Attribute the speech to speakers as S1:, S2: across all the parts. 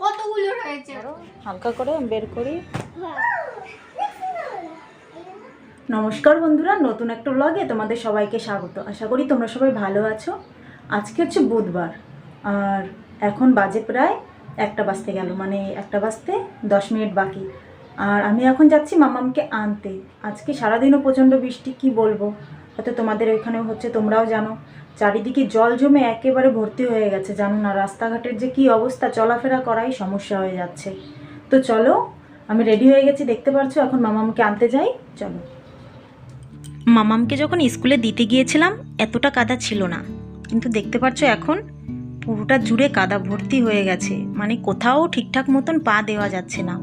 S1: কতগুলো হয়েছে
S2: হালকা করে বের করি। নমস্কার বন্ধুরা নতুন একটা ব্লগে তোমাদের সবাইকে স্বাগত। আশা করি তোমরা সবাই ভালো আছো। আজকে হচ্ছে বুধবার আর এখন বাজে প্রায় একটা বাজতে গেল মানে একটা বাজতে দশ মিনিট বাকি। আর আমি এখন যাচ্ছি মামামকে আনতে। আজকে সারাদিনও প্রচণ্ড বৃষ্টি কি বলব? হয়তো তোমাদের ওইখানেও হচ্ছে, তোমরাও জানো। চারিদিকে জল জমে একেবারে ভর্তি হয়ে গেছে, জানো না? রাস্তাঘাটের যে কি অবস্থা, চলাফেরা করাই সমস্যা হয়ে যাচ্ছে। তো চলো, আমি রেডি হয়ে গেছি, দেখতে পারছ? এখন মামামকে আনতে যাই, চলো। মামামকে যখন স্কুলে দিতে গিয়েছিলাম, এতটা কাদা ছিল না। কিন্তু দেখতে পাচ্ছ এখন, পুরোটা জুড়ে কাদা ভর্তি হয়ে গেছে। মানে কোথাও ঠিকঠাক মতন পা দেওয়া যাচ্ছে না।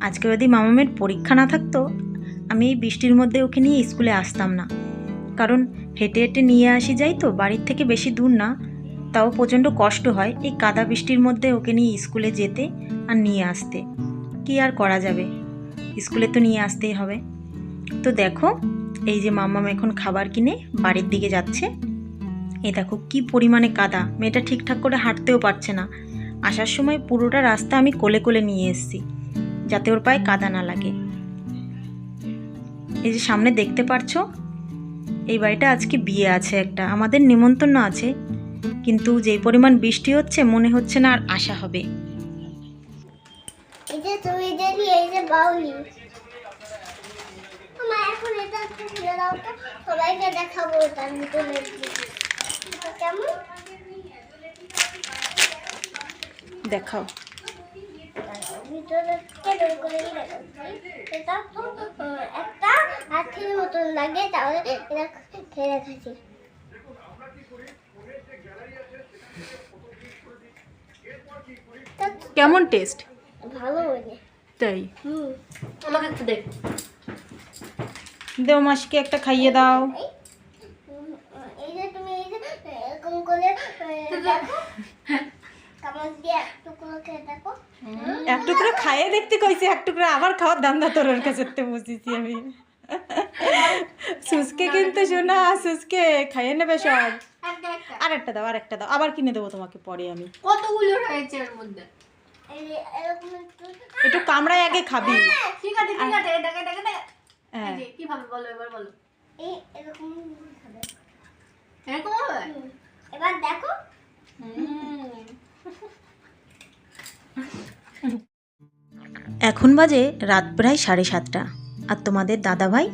S2: আজকে যদি মামামের পরীক্ষা না থাকতো, আমি এই বৃষ্টির মধ্যে ওকে নিয়ে স্কুলে আসতাম না। কারণ হেঁটে হেঁটে নিয়ে আসি যাই তো, বাড়ির থেকে বেশি দূর না। তাও প্রচণ্ড কষ্ট হয় এই কাদা বৃষ্টির মধ্যে ওকে নিয়ে স্কুলে যেতে আর নিয়ে আসতে। কি আর করা যাবে? স্কুলে তো নিয়ে আসতেই হবে। তো দেখো, এই যে মাম্মাম এখন খাবার কিনে বাড়ির দিকে যাচ্ছে। এ দেখো কি পরিমাণে কাদা, মেয়েটা ঠিকঠাক করে হাঁটতেও পারছে না। আসার সময় পুরোটা রাস্তা আমি কোলে কোলে নিয়ে এসেছি, যাতে ওর পায়ে কাদা না লাগে। এই যে সামনে দেখতে পারছ এই বাড়িটা আজকে বিয়ে আছে একটা আমাদের নিমন্ত্রণ আছে। কিন্তু যেই পরিমাণ বৃষ্টি হচ্ছে মনে হচ্ছে না আর আশা হবে।
S1: সবাইকে দেখাবো তার কেমন?
S2: দেখাও।
S1: ভিতরে একটা আঠির মতন লাগে তাহলে এটা খেয়ে দেখাচ্ছি
S2: কেমন টেস্ট
S1: ভালো লাগে
S2: তাই?
S1: হুম। আমাকে একটু দেখ
S2: দেও মাসিকে একটা খাইয়ে দাও।
S1: এই যে তুমি এই যে এরকম করে এক টুকরো
S2: খাইয়ে দেখতে কইছি এক টুকরো আবার খাওয়ার দান্দা তোর ওর কাছে বসেছি আমি। সুস্কে কিন্তু শোনা সুস্কে খাইয়ে নেবে সব। আর একটা। দাও আর একটা দাও। আবার কিনে দেবো তোমাকে পরে আমি।
S3: কতগুলো রয়েছে এর মধ্যে?
S1: একটু
S2: কামড়ায় আগে খাবি।
S3: ঠিক আছে ঠিক আছে দেখে দেখে দেখে।
S2: হ্যাঁ।
S3: কীভাবে বলো এবার বলো।
S1: এই এরকম খাবে।
S3: এরকম হবে?
S1: এবার দেখো।
S2: এখন বাজে রাত প্রায় সাড়ে সাতটা। আর তোমাদের দাদাভাই?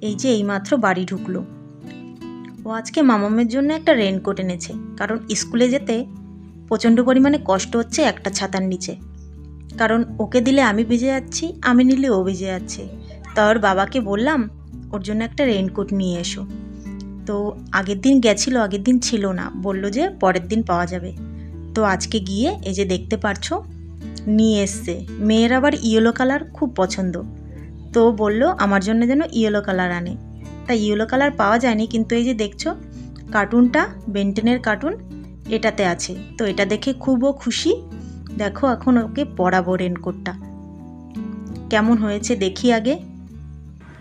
S2: এই যে এইমাত্র বাড়ি ঢুকলো। ও আজকে মামামের জন্য একটা রেনকোট এনেছে, কারণ স্কুলে যেতে প্রচণ্ড পরিমাণে কষ্ট হচ্ছে একটা ছাতার নিচে। কারণ ওকে দিলে আমি ভিজে যাচ্ছি, আমি নিলে ও ভিজে যাচ্ছে। তা ওর বাবাকে বললাম, ওর জন্য একটা রেনকোট নিয়ে এসো। তো আগের দিন গেছিল, আগের দিন ছিল না। বলল যে পরের দিন পাওয়া যাবে। তো আজকে গিয়ে এই যে দেখতে পারছ, নিয়ে এসছে। মেয়ের আবার ইয়েলো কালার খুব পছন্দ। তো বলল আমার জন্য যেন ইয়েলো কালার আনে। তা ইয়েলো কালার পাওয়া যায়নি কিন্তু এই যে দেখছ কার্টুনটা বেন্টেনের কার্টুন এটাতে আছে। তো এটা দেখে খুবও খুশি। দেখো এখন ওকে পরাবো রেনকোটটা কেমন হয়েছে দেখি আগে।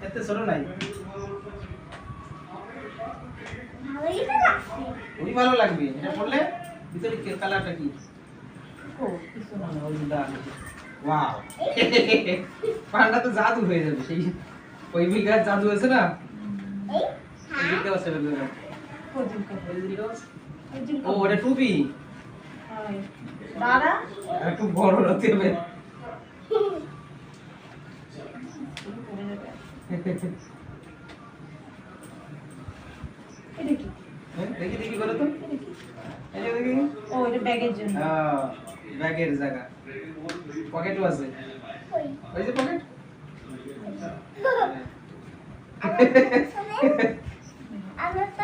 S4: এতে ছোট নাই।
S1: ভালোই তো লাগছে
S4: খুবই ভালো লাগবে। এটা ভিতরে কালারটা কি? ও কিছু না। না ওই দা ওয়াও পান্ডা তো জাদু হয়ে যাবে সেই। ওই বিঘার জাদু আছে না?
S1: এই?
S4: ওই দিকটাও ও ওটা টুপি?
S2: দাদা?
S4: একটু বড় হতে হবে হ্যাঁ, দেখি দেখি করো তো। দেখি।
S2: ও এটা ব্যাগের জন্য।
S4: ব্যাগের জায়গা। পকেটও আছে
S1: ওই
S4: ওই যে পকেট
S1: আর একটা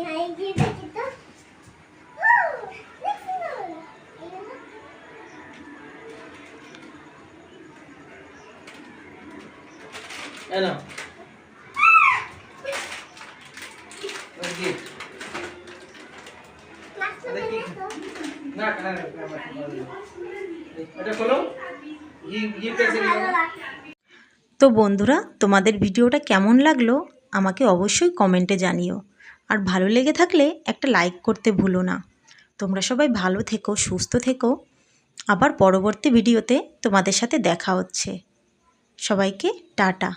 S2: তো বন্ধুরা, তোমাদের ভিডিওটা কেমন লাগল আমাকে অবশ্যই কমেন্টে জানিও। আর ভালো লেগে থাকলে একটা লাইক করতে ভুলো না। তোমরা সবাই ভালো থেকো, সুস্থ থেকো। আবার পরবর্তী ভিডিওতে তোমাদের সাথে দেখা হচ্ছে। সবাইকে টাটা।